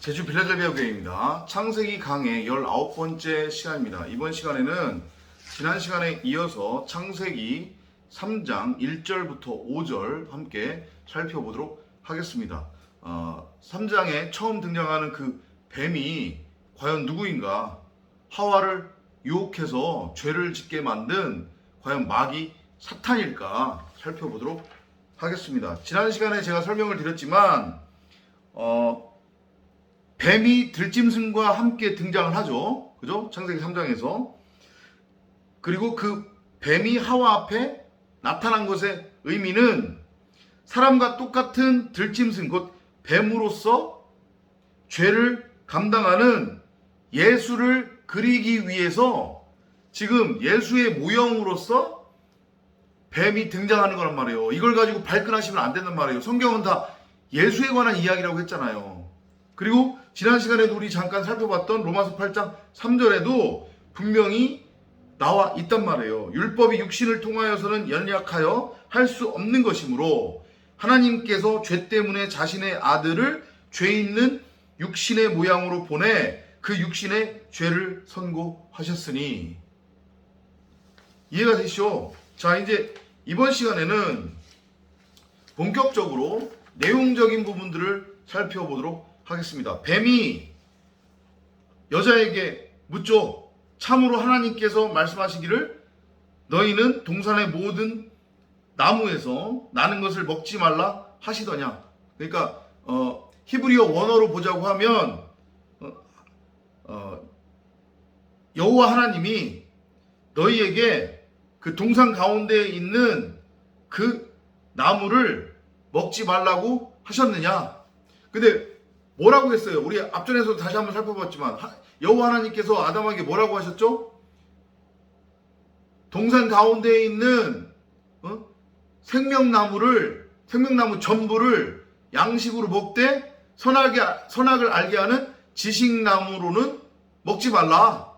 제주 빌라델비아 교회입니다. 창세기 강의 19번째 시간입니다. 이번 시간에는 지난 시간에 이어서 창세기 3장 1절부터 5절 함께 살펴보도록 하겠습니다. 어, 3장에 처음 등장하는 그 뱀이 과연 누구인가? 하와를 유혹해서 죄를 짓게 만든 과연 마귀 사탄일까 살펴보도록 하겠습니다. 지난 시간에 제가 설명을 드렸지만 어, 뱀이 들짐승과 함께 등장을 하죠. 그죠? 창세기 3장에서. 그리고 그 뱀이 하와 앞에 나타난 것의 의미는 사람과 똑같은 들짐승, 곧 뱀으로서 죄를 감당하는 예수를 그리기 위해서 지금 예수의 모형으로서 뱀이 등장하는 거란 말이에요. 이걸 가지고 발끈하시면 안 된단 말이에요. 성경은 다 예수에 관한 이야기라고 했잖아요. 그리고 지난 시간에도 우리 잠깐 살펴봤던 로마서 8장 3절에도 분명히 나와 있단 말이에요. 율법이 육신을 통하여서는 연약하여 할 수 없는 것이므로 하나님께서 죄 때문에 자신의 아들을 죄 있는 육신의 모양으로 보내 그 육신의 죄를 선고하셨으니 이해가 되시죠? 자 이제 이번 시간에는 본격적으로 내용적인 부분들을 살펴보도록 하겠습니다. 뱀이 여자에게 묻죠. 참으로 하나님께서 말씀하시기를 너희는 동산의 모든 나무에서 나는 것을 먹지 말라 하시더냐. 그러니까 어, 히브리어 원어로 보자고 하면 어, 어, 여호와 하나님이 너희에게 그 동산 가운데에 있는 그 나무를 먹지 말라고 하셨느냐? 근데 뭐라고 했어요? 우리 앞전에서 다시 한번 살펴봤지만 하- 여호와 하나님께서 아담에게 뭐라고 하셨죠? 동산 가운데에 있는 어? 생명나무를 생명나무 전부를 양식으로 먹되 선하게 선악을 알게 하는 지식나무로는 먹지 말라.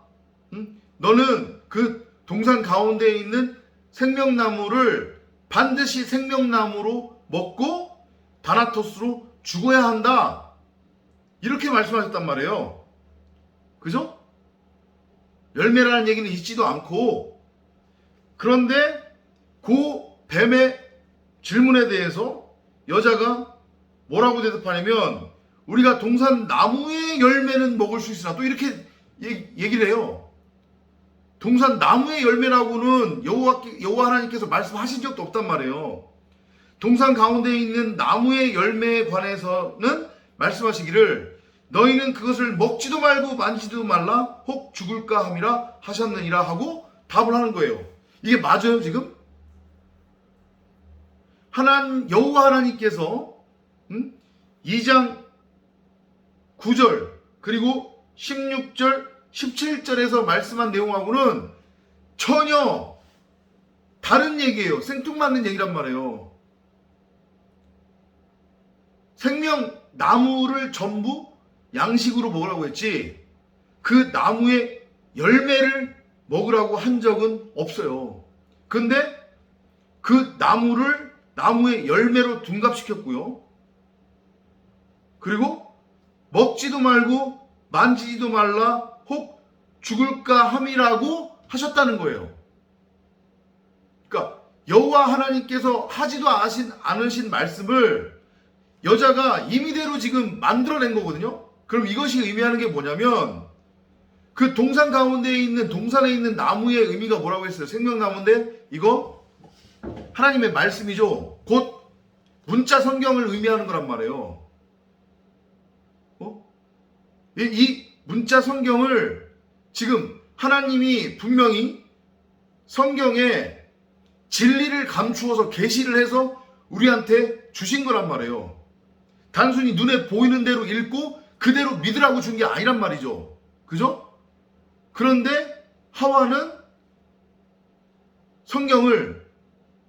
응? 너는 그 동산 가운데에 있는 생명나무를 반드시 생명나무로 먹고 다나토스로 죽어야 한다. 이렇게 말씀하셨단 말이에요. 그죠? 열매라는 얘기는 있지도 않고 그런데 그 뱀의 질문에 대해서 여자가 뭐라고 대답하냐면 우리가 동산 나무의 열매는 먹을 수 있으나 또 이렇게 얘기- 얘기를 해요. 동산 나무의 열매라고는 여호와 여호와 하나님께서 말씀하신 적도 없단 말이에요. 동산 가운데 있는 나무의 열매에 관해서는 말씀하시기를 너희는 그것을 먹지도 말고 만지도 말라 혹 죽을까 함이라 하셨느니라 하고 답을 하는 거예요. 이게 맞아요 지금? 하나님 여호와 하나님께서 음? 2장 9절 그리고 16절 17절에서 말씀한 내용하고는 전혀 다른 얘기예요. 생뚱맞는 얘기란 말이에요. 생명 나무를 전부 양식으로 먹으라고 했지 그 나무의 열매를 먹으라고 한 적은 없어요. 근데 그 나무를 나무의 열매로 둔갑시켰고요. 그리고 먹지도 말고 만지지도 말라 혹 죽을까 함이라고 하셨다는 거예요. 그러니까 여호와 하나님께서 하지도 않으신, 말씀을 여자가 임의대로 지금 만들어낸 거거든요. 그럼 이것이 의미하는 게 뭐냐면 그 동산 가운데에 있는 동산에 있는 나무의 의미가 뭐라고 했어요? 생명나무인데 이거 하나님의 말씀이죠. 곧 문자 성경을 의미하는 거란 말이에요. 어? 이, 이 문자 성경을 지금 하나님이 분명히 성경에 진리를 감추어서 계시를 해서 우리한테 주신 거란 말이에요. 단순히 눈에 보이는 대로 읽고 그대로 믿으라고 준 게 아니란 말이죠. 그죠? 그런데 하와는 성경을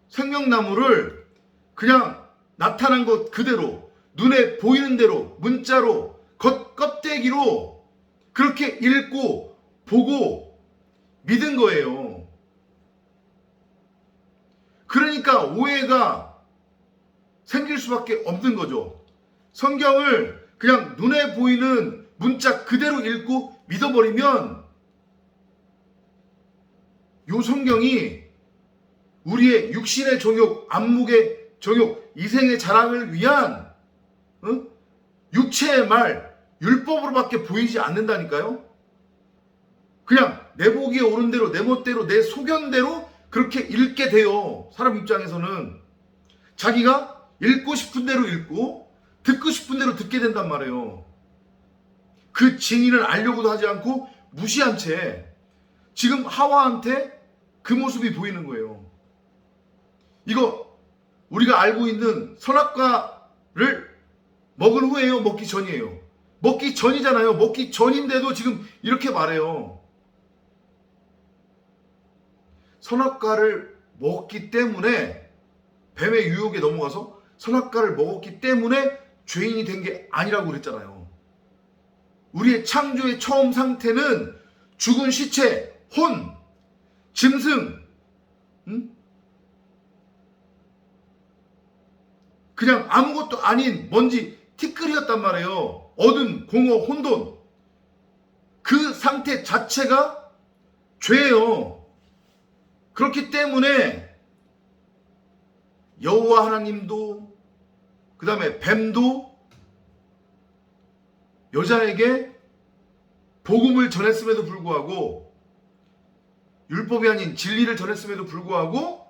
생명나무를 그냥 나타난 것 그대로 눈에 보이는 대로 문자로 겉 껍데기로 그렇게 읽고 보고 믿은 거예요. 그러니까 오해가 생길 수밖에 없는 거죠. 성경을 그냥 눈에 보이는 문자 그대로 읽고 믿어버리면 요 성경이 우리의 육신의 정욕, 안목의 정욕, 이생의 자랑을 위한 어? 육체의 말, 율법으로밖에 보이지 않는다니까요. 그냥 내 보기에 옳은 대로, 내 멋대로, 내 소견대로 그렇게 읽게 돼요. 사람 입장에서는 자기가 읽고 싶은 대로 읽고 듣고 싶은 대로 듣게 된단 말이에요. 그 진리를 알려고도 하지 않고 무시한 채 지금 하와한테 그 모습이 보이는 거예요. 이거 우리가 알고 있는 선악과를 먹은 후에요? 먹기 전이에요? 먹기 전이잖아요. 먹기 전인데도 지금 이렇게 말해요. 선악과를 먹기 때문에 뱀의 유혹에 넘어가서 선악과를 먹었기 때문에 죄인이 된 게 아니라고 그랬잖아요. 우리의 창조의 처음 상태는 죽은 시체, 혼, 짐승, 응? 그냥 아무것도 아닌 먼지 티끌이었단 말이에요. 어둠, 공허, 혼돈. 그 상태 자체가 죄예요. 그렇기 때문에 여호와 하나님도 그 다음에 뱀도 여자에게 복음을 전했음에도 불구하고 율법이 아닌 진리를 전했음에도 불구하고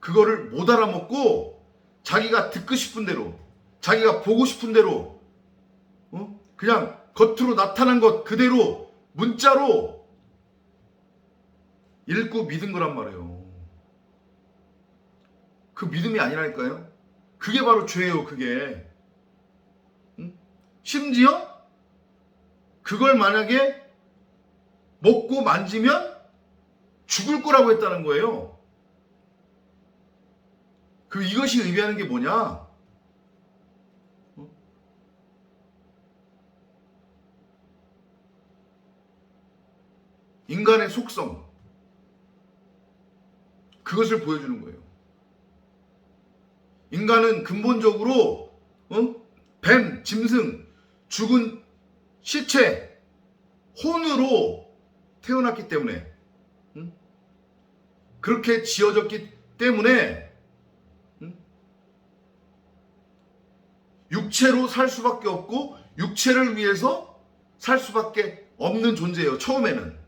그거를 못 알아먹고 자기가 듣고 싶은 대로 자기가 보고 싶은 대로 어? 그냥 겉으로 나타난 것 그대로 문자로 읽고 믿은 거란 말이에요. 그 믿음이 아니라니까요. 그게 바로 죄예요, 그게. 응? 심지어 그걸 만약에 먹고 만지면 죽을 거라고 했다는 거예요. 그 이것이 의미하는 게 뭐냐? 어? 인간의 속성. 그것을 보여주는 거예요. 인간은 근본적으로 어? 뱀, 짐승, 죽은 시체, 혼으로 태어났기 때문에 응? 그렇게 지어졌기 때문에 응? 육체로 살 수밖에 없고 육체를 위해서 살 수밖에 없는 존재예요. 처음에는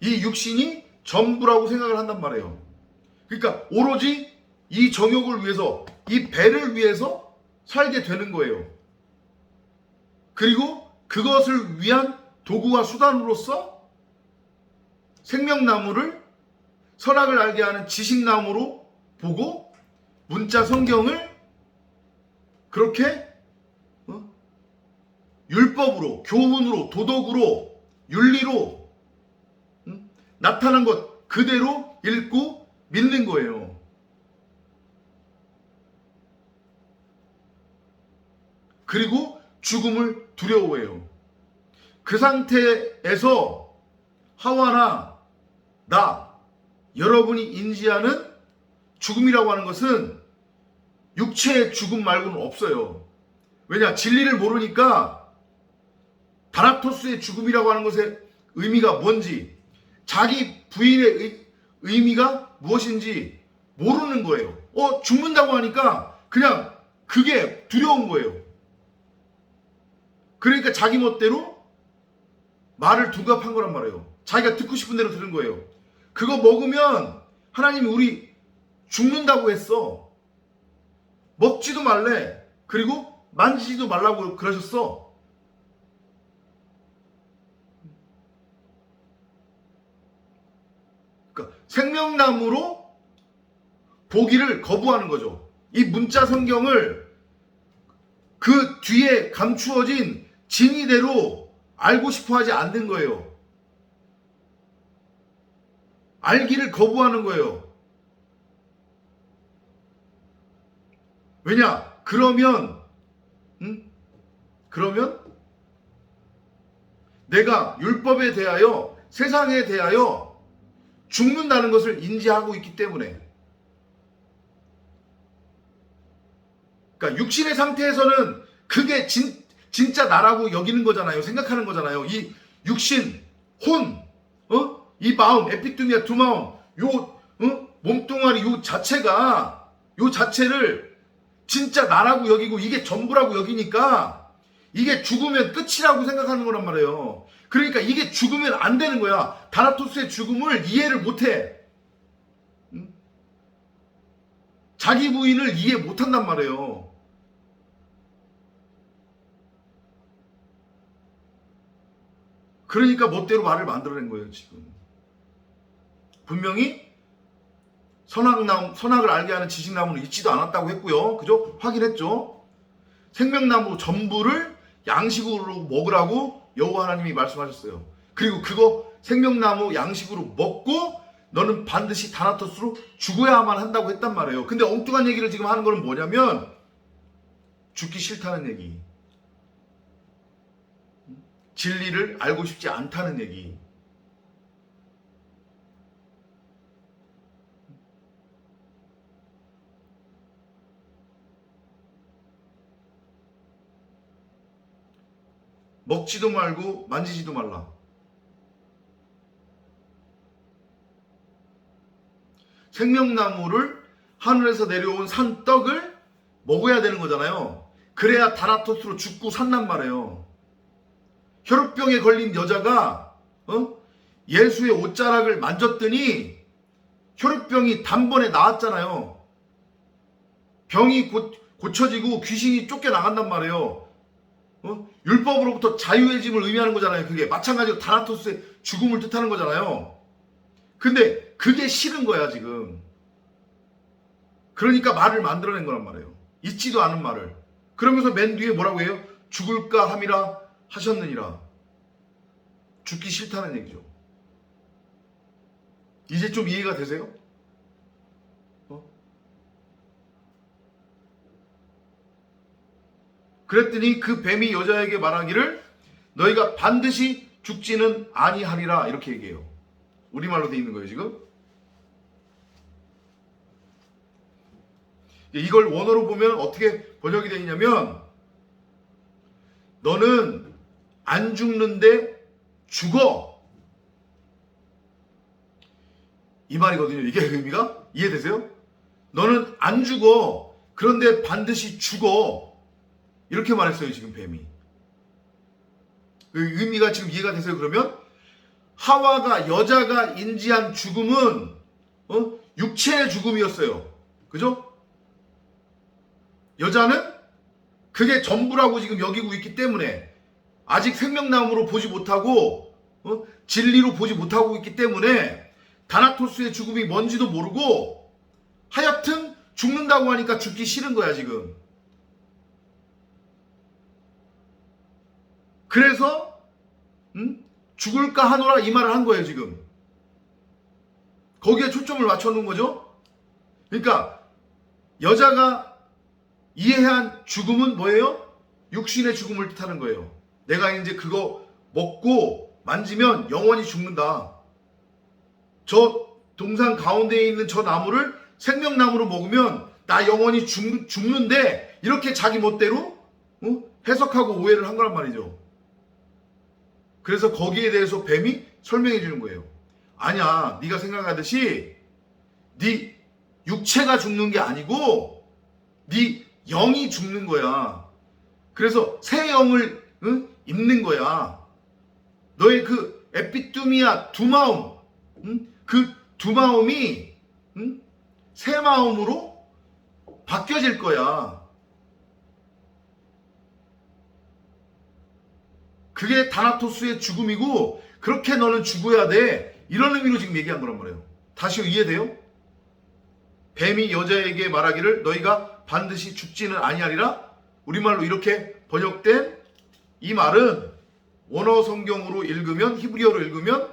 이 육신이 전부라고 생각을 한단 말이에요. 그러니까 오로지 이 정욕을 위해서 이 배를 위해서 살게 되는 거예요. 그리고 그것을 위한 도구와 수단으로서 생명나무를 선악을 알게 하는 지식나무로 보고 문자 성경을 그렇게 어? 율법으로 교훈으로 도덕으로 윤리로 응? 나타난 것 그대로 읽고 믿는 거예요. 그리고 죽음을 두려워해요. 그 상태에서 하와나 나 여러분이 인지하는 죽음이라고 하는 것은 육체의 죽음 말고는 없어요. 왜냐 진리를 모르니까 다라토스의 죽음이라고 하는 것의 의미가 뭔지 자기 부인의 의, 의 미가 무엇인지 모르는 거예요. 어 죽는다고 하니까 그냥 그게 두려운 거예요. 그러니까 자기 멋대로 말을 둔갑한 거란 말이에요. 자기가 듣고 싶은 대로 들은 거예요. 그거 먹으면 하나님이 우리 죽는다고 했어. 먹지도 말래. 그리고 만지지도 말라고 그러셨어. 그러니까 생명나무로 보기를 거부하는 거죠. 이 문자 성경을 그 뒤에 감추어진 진이대로 알고 싶어 하지 않는 거예요. 알기를 거부하는 거예요. 왜냐? 그러면, 응? 그러면 내가 율법에 대하여 세상에 대하여 죽는다는 것을 인지하고 있기 때문에 그러니까 육신의 상태에서는 그게 진, 진짜 나라고 여기는 거잖아요. 생각하는 거잖아요. 이 육신, 혼, 어? 이 마음, 에피투미아 두 마음, 요, 어? 몸뚱아리 요 자체가, 요 자체를 진짜 나라고 여기고 이게 전부라고 여기니까 이게 죽으면 끝이라고 생각하는 거란 말이에요. 그러니까 이게 죽으면 안 되는 거야. 다나토스의 죽음을 이해를 못 해. 응? 자기 부인을 이해 못 한단 말이에요. 그러니까 멋대로 말을 만들어낸 거예요, 지금. 분명히 선악나무, 선악을 알게 하는 지식나무는 있지도 않았다고 했고요. 그죠? 확인했죠? 생명나무 전부를 양식으로 먹으라고 여호와 하나님이 말씀하셨어요. 그리고 그거 생명나무 양식으로 먹고 너는 반드시 다나토스로 죽어야만 한다고 했단 말이에요. 근데 엉뚱한 얘기를 지금 하는 거는 뭐냐면 죽기 싫다는 얘기. 진리를 알고 싶지 않다는 얘기. 먹지도 말고 만지지도 말라. 생명나무를 하늘에서 내려온 산떡을 먹어야 되는 거잖아요. 그래야 다라토스로 죽고 산단 말이에요. 혈우병에 걸린 여자가 어? 예수의 옷자락을 만졌더니 혈우병이 단번에 나았잖아요. 병이 고, 고쳐지고 귀신이 쫓겨나간단 말이에요. 어? 율법으로부터 자유해짐을 의미하는 거잖아요. 그게 마찬가지로 다나토스의 죽음을 뜻하는 거잖아요. 근데 그게 싫은 거야 지금. 그러니까 말을 만들어낸 거란 말이에요. 있지도 않은 말을. 그러면서 맨 뒤에 뭐라고 해요? 죽을까 함이라 하셨느니라. 죽기 싫다는 얘기죠. 이제 좀 이해가 되세요? 어? 그랬더니 그 뱀이 여자에게 말하기를 너희가 반드시 죽지는 아니하리라 이렇게 얘기해요. 우리말로 돼 있는 거예요 지금. 이걸 원어로 보면 어떻게 번역이 되어 있냐면 너는 안 죽는데 죽어. 이 말이거든요. 이게 의미가 이해되세요? 너는 안 죽어. 그런데 반드시 죽어. 이렇게 말했어요, 지금 뱀이. 그 의미가 지금 이해가 되세요? 그러면 하와가 여자가 인지한 죽음은 어? 육체의 죽음이었어요. 그죠? 여자는 그게 전부라고 지금 여기고 있기 때문에 아직 생명나무로 보지 못하고 어? 진리로 보지 못하고 있기 때문에 다나토스의 죽음이 뭔지도 모르고 하여튼 죽는다고 하니까 죽기 싫은 거야 지금. 그래서 음? 죽을까 하노라 이 말을 한 거예요 지금. 거기에 초점을 맞춰놓은 거죠. 그러니까 여자가 이해한 죽음은 뭐예요? 육신의 죽음을 뜻하는 거예요. 내가 이제 그거 먹고 만지면 영원히 죽는다. 저 동산 가운데에 있는 저 나무를 생명나무로 먹으면 나 영원히 죽, 죽는데 이렇게 자기 멋대로 어? 해석하고 오해를 한 거란 말이죠. 그래서 거기에 대해서 뱀이 설명해 주는 거예요. 아니야, 네가 생각하듯이 네 육체가 죽는 게 아니고 네 영이 죽는 거야. 그래서 새 영을 응? 입는 거야. 너의 그 에피투미아 두 마음, 응? 그두 마음이 응? 새 마음으로 바뀌어질 거야. 그게 다나토스의 죽음이고 그렇게 너는 죽어야 돼. 이런 의미로 지금 얘기한 거란 말이에요. 다시 이해돼요? 뱀이 여자에게 말하기를 너희가 반드시 죽지는 아니하리라. 우리말로 이렇게 번역된 이 말은 원어 성경으로 읽으면 히브리어로 읽으면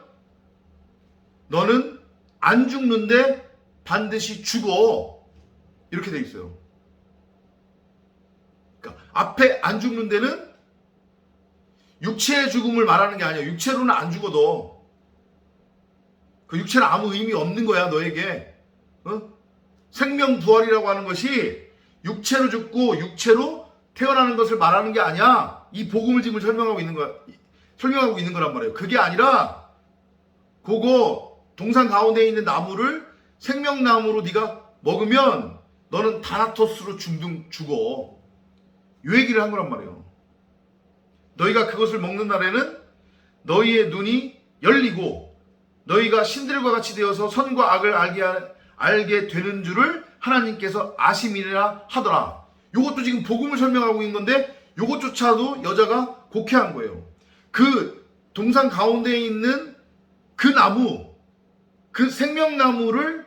너는 안 죽는데 반드시 죽어. 이렇게 돼 있어요. 그러니까 앞에 안 죽는 데는 육체의 죽음을 말하는 게 아니야. 육체로는 안 죽어도 그 육체는 아무 의미 없는 거야 너에게. 어? 생명 부활이라고 하는 것이 육체로 죽고 육체로 태어나는 것을 말하는 게 아니야. 이 복음을 지금 설명하고 있는 거야. 설명하고 있는 거란 말이에요. 그게 아니라 그거 동산 가운데 있는 나무를 생명나무로 네가 먹으면 너는 다나토스로 죽는 죽어. 요 얘기를 한 거란 말이에요. 너희가 그것을 먹는 날에는 너희의 눈이 열리고 너희가 신들과 같이 되어서 선과 악을 알게, 하- 알게 되는 줄을 하나님께서 아심이라 하더라. 요것도 지금 복음을 설명하고 있는 건데 요것조차도 여자가 곡해한 거예요. 그 동산 가운데에 있는 그 나무, 그 생명나무를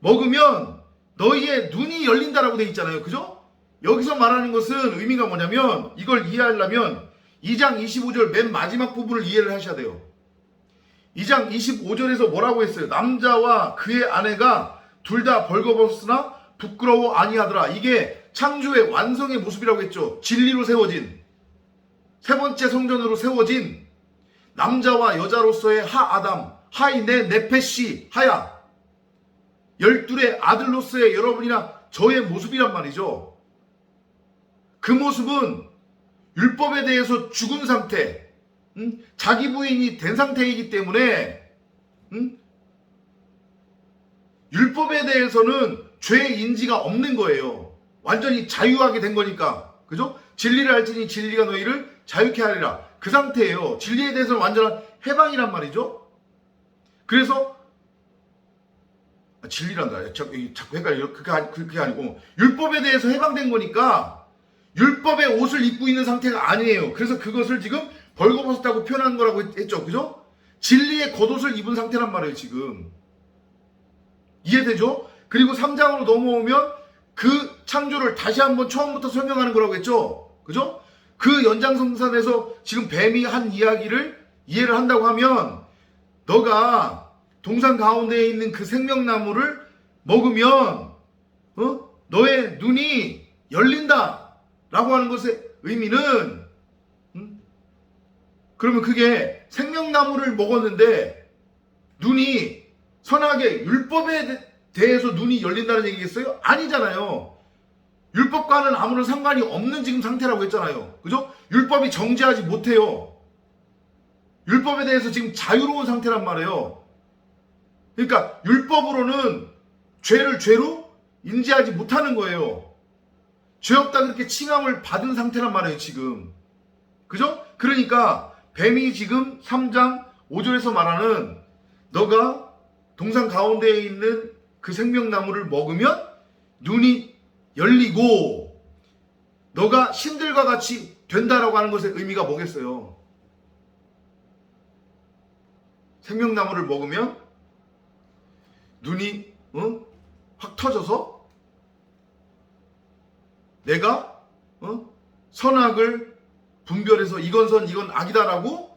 먹으면 너희의 눈이 열린다라고 돼 있잖아요. 그죠? 여기서 말하는 것은 의미가 뭐냐면 이걸 이해하려면 2장 25절 맨 마지막 부분을 이해를 하셔야 돼요. 2장 25절에서 뭐라고 했어요? 남자와 그의 아내가 둘 다 벌거벗으나 부끄러워 아니하더라. 이게 창조의 완성의 모습이라고 했죠. 진리로 세워진 세 번째 성전으로 세워진 남자와 여자로서의 하 아담, 하이네 네페시 하야 열둘의 아들로서의 여러분이나 저의 모습이란 말이죠. 그 모습은 율법에 대해서 죽은 상태, 음? 자기 부인이 된 상태이기 때문에 음? 율법에 대해서는 죄의 인지가 없는 거예요. 완전히 자유하게 된 거니까. 그죠? 진리를 알지니 진리가 너희를 자유케 하리라. 그 상태예요. 진리에 대해서는 완전한 해방이란 말이죠. 그래서 아, 진리란다. 자꾸, 이- 자꾸 헷갈려. 그게, 아니- 그게 아니고 율법에 대해서 해방된 거니까 율법의 옷을 입고 있는 상태가 아니에요. 그래서 그것을 지금 벌거벗었다고 표현한 거라고 했- 했죠. 그죠? 진리의 겉옷을 입은 상태란 말이에요, 지금. 이해되죠? 그리고 3장으로 넘어오면 그 창조를 다시 한번 처음부터 설명하는 거라고 했죠? 그죠? 그 연장성산에서 지금 뱀이 한 이야기를 이해를 한다고 하면 너가 동산 가운데에 있는 그 생명나무를 먹으면 어? 너의 눈이 열린다 라고 하는 것의 의미는 음? 그러면 그게 생명나무를 먹었는데 눈이 선하게 율법에 대- 대해서 눈이 열린다는 얘기겠어요? 아니잖아요. 율법과는 아무런 상관이 없는 지금 상태라고 했잖아요. 그죠? 율법이 정죄하지 못해요. 율법에 대해서 지금 자유로운 상태란 말이에요. 그러니까 율법으로는 죄를 죄로 인지하지 못하는 거예요. 죄 없다 그렇게 칭함을 받은 상태란 말이에요, 지금. 그죠? 그러니까 뱀이 지금 3장 5절에서 말하는 너가 동산 가운데에 있는 그 생명나무를 먹으면 눈이 열리고 너가 신들과 같이 된다라고 하는 것의 의미가 뭐겠어요? 생명나무를 먹으면 눈이 어? 확 터져서 내가 어? 선악을 분별해서 이건 선 이건 악이다라고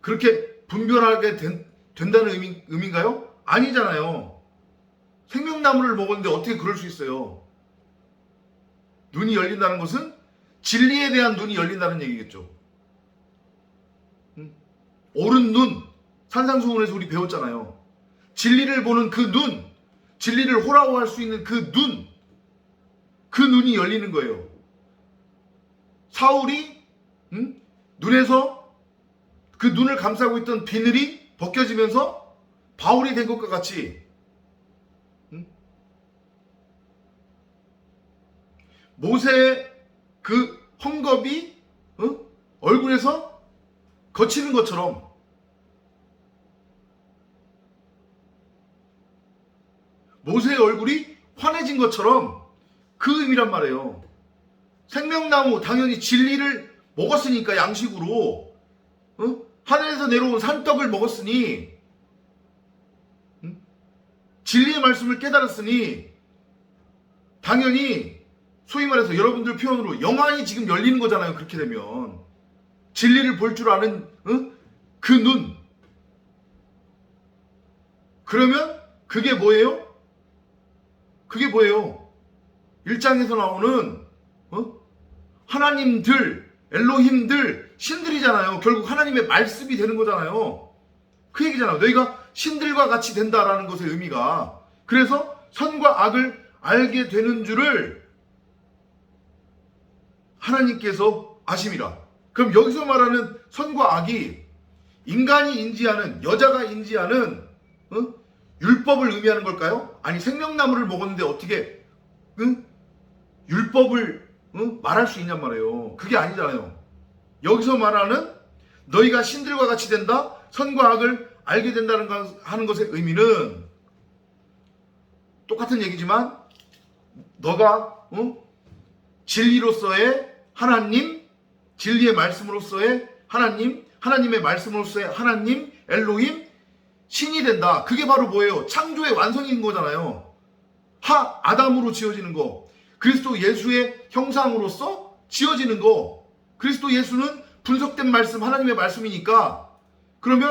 그렇게 분별하게 된, 된다는 의미, 의미인가요? 아니잖아요. 생명나무를 먹었는데 어떻게 그럴 수 있어요? 눈이 열린다는 것은 진리에 대한 눈이 열린다는 얘기겠죠. 음? 옳은 눈, 산상수훈에서 우리 배웠잖아요. 진리를 보는 그 눈, 진리를 호라고 할 수 있는 그 눈, 그 눈이 열리는 거예요. 사울이 음? 눈에서 그 눈을 감싸고 있던 비늘이 벗겨지면서 바울이 된 것과 같이 음? 모세의 그 헝겊이 어? 얼굴에서 거치는 것처럼 모세의 얼굴이 환해진 것처럼 그 의미란 말이에요. 생명나무 당연히 진리를 먹었으니까 양식으로 어? 하늘에서 내려온 산떡을 먹었으니 응? 진리의 말씀을 깨달았으니 당연히 소위 말해서 여러분들 표현으로 영안이 지금 열리는 거잖아요. 그렇게 되면 진리를 볼 줄 아는 어? 그 눈. 그러면 그게 뭐예요? 그게 뭐예요? 일장에서 나오는 어? 하나님들, 엘로힘들, 신들이잖아요. 결국 하나님의 말씀이 되는 거잖아요. 그 얘기잖아요. 너희가 신들과 같이 된다라는 것의 의미가. 그래서 선과 악을 알게 되는 줄을 하나님께서 아심이라. 그럼 여기서 말하는 선과 악이 인간이 인지하는 여자가 인지하는 어? 율법을 의미하는 걸까요? 아니 생명나무를 먹었는데 어떻게 응? 율법을 응? 말할 수 있냔 말이에요. 그게 아니잖아요. 여기서 말하는 너희가 신들과 같이 된다, 선과 악을 알게 된다는 것, 하는 것의 의미는 똑같은 얘기지만 너가 응? 진리로서의 하나님, 진리의 말씀으로서의 하나님, 하나님의 말씀으로서의 하나님, 엘로힘, 신이 된다. 그게 바로 뭐예요? 창조의 완성인 거잖아요. 하, 아담으로 지어지는 거. 그리스도 예수의 형상으로서 지어지는 거. 그리스도 예수는 분석된 말씀, 하나님의 말씀이니까. 그러면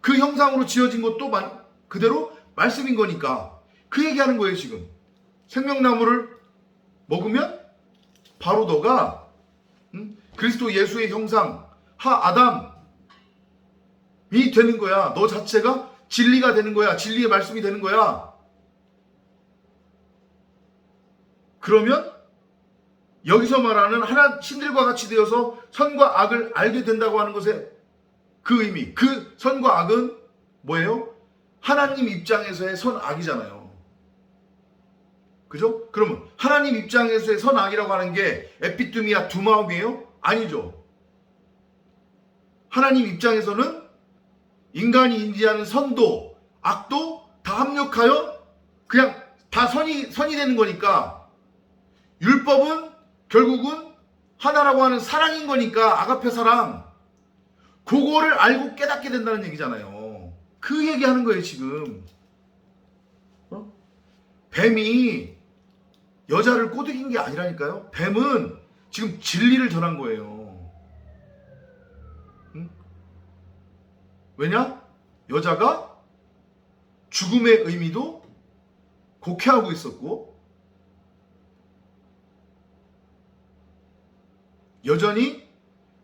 그 형상으로 지어진 것도 만- 그대로 말씀인 거니까. 그 얘기하는 거예요, 지금. 생명나무를 먹으면 바로 너가 음? 그리스도 예수의 형상, 하 아담이 되는 거야. 너 자체가 진리가 되는 거야. 진리의 말씀이 되는 거야. 그러면 여기서 말하는 하나 신들과 같이 되어서 선과 악을 알게 된다고 하는 것의 그 의미, 그 선과 악은 뭐예요? 하나님 입장에서의 선악이잖아요. 그죠? 그러면 하나님 입장에서의 선악이라고 하는 게 에피투미아 두마움이에요? 아니죠. 하나님 입장에서는 인간이 인지하는 선도, 악도 다 합력하여 그냥 다 선이 선이 되는 거니까 율법은 결국은 하나라고 하는 사랑인 거니까 아가페 사랑 그거를 알고 깨닫게 된다는 얘기잖아요. 그 얘기하는 거예요 지금. 어? 뱀이 여자를 꼬드긴 게 아니라니까요. 뱀은 지금 진리를 전한 거예요. 응? 왜냐? 여자가 죽음의 의미도 곡해하고 있었고 여전히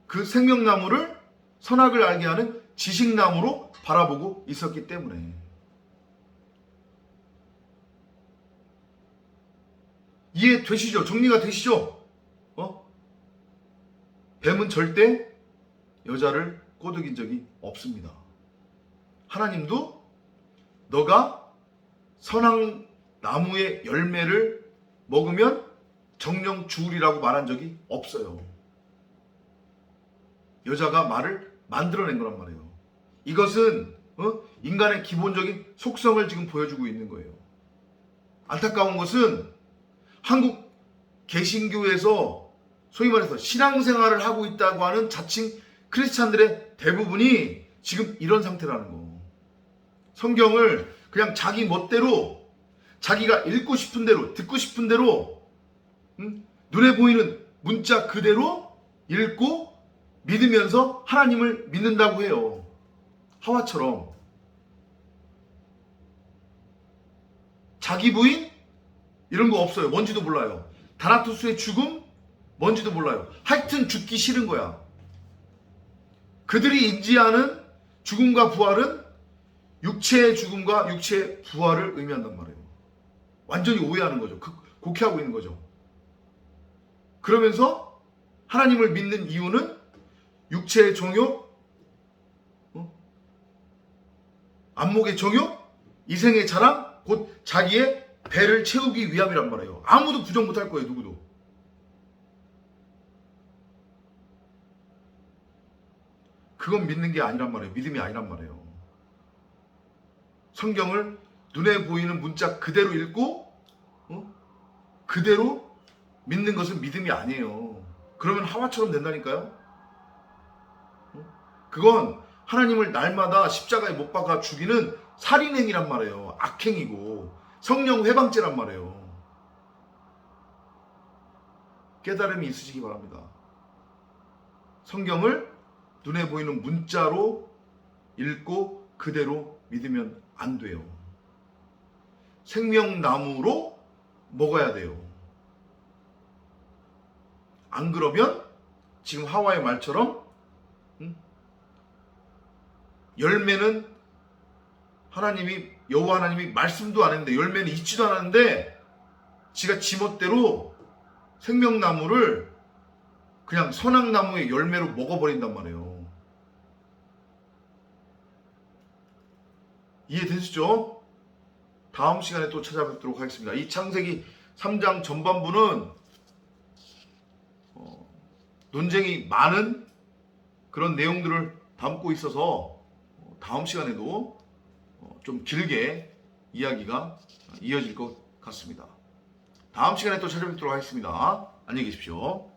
그 생명나무를 선악을 알게 하는 지식나무로 바라보고 있었기 때문에 이해되시죠? 정리가 되시죠? 어? 뱀은 절대 여자를 꼬드긴 적이 없습니다. 하나님도 너가 선악 나무의 열매를 먹으면 정령 죽으리라고 말한 적이 없어요. 여자가 말을 만들어낸 거란 말이에요. 이것은 어? 인간의 기본적인 속성을 지금 보여주고 있는 거예요. 안타까운 것은 한국 개신교에서 소위 말해서 신앙생활을 하고 있다고 하는 자칭 크리스찬들의 대부분이 지금 이런 상태라는 거. 성경을 그냥 자기 멋대로 자기가 읽고 싶은 대로 듣고 싶은 대로 응? 눈에 보이는 문자 그대로 읽고 믿으면서 하나님을 믿는다고 해요. 하와처럼 자기 부인 이런 거 없어요. 뭔지도 몰라요. 다나투스의 죽음 뭔지도 몰라요. 하여튼 죽기 싫은 거야. 그들이 인지하는 죽음과 부활은 육체의 죽음과 육체의 부활을 의미한단 말이에요. 완전히 오해하는 거죠. 그- 곡해하고 있는 거죠. 그러면서 하나님을 믿는 이유는 육체의 정욕, 어? 안목의 정욕, 이생의 자랑, 곧 자기의 배를 채우기 위함이란 말이에요. 아무도 부정 못할 거예요, 누구도. 그건 믿는 게 아니란 말이에요. 믿음이 아니란 말이에요. 성경을 눈에 보이는 문자 그대로 읽고, 어? 그대로 믿는 것은 믿음이 아니에요. 그러면 하와처럼 된다니까요? 어? 그건 하나님을 날마다 십자가에 못 박아 죽이는 살인행위란 말이에요. 악행이고 성령 회방죄란 말이에요. 깨달음이 있으시기 바랍니다. 성경을 눈에 보이는 문자로 읽고 그대로 믿으면 안 돼요. 생명나무로 먹어야 돼요. 안 그러면 지금 하와의 말처럼 응? 열매는 하나님이 여호와 하나님이 말씀도 안 했는데 열매는 있지도 않았는데 지가 지멋대로 생명나무를 그냥 선악나무의 열매로 먹어버린단 말이에요. 이해되시죠? 다음 시간에 또 찾아뵙도록 하겠습니다. 이 창세기 3장 전반부는 어, 논쟁이 많은 그런 내용들을 담고 있어서 어, 다음 시간에도 어, 좀 길게 이야기가 이어질 것 같습니다. 다음 시간에 또 찾아뵙도록 하겠습니다. 안녕히 계십시오.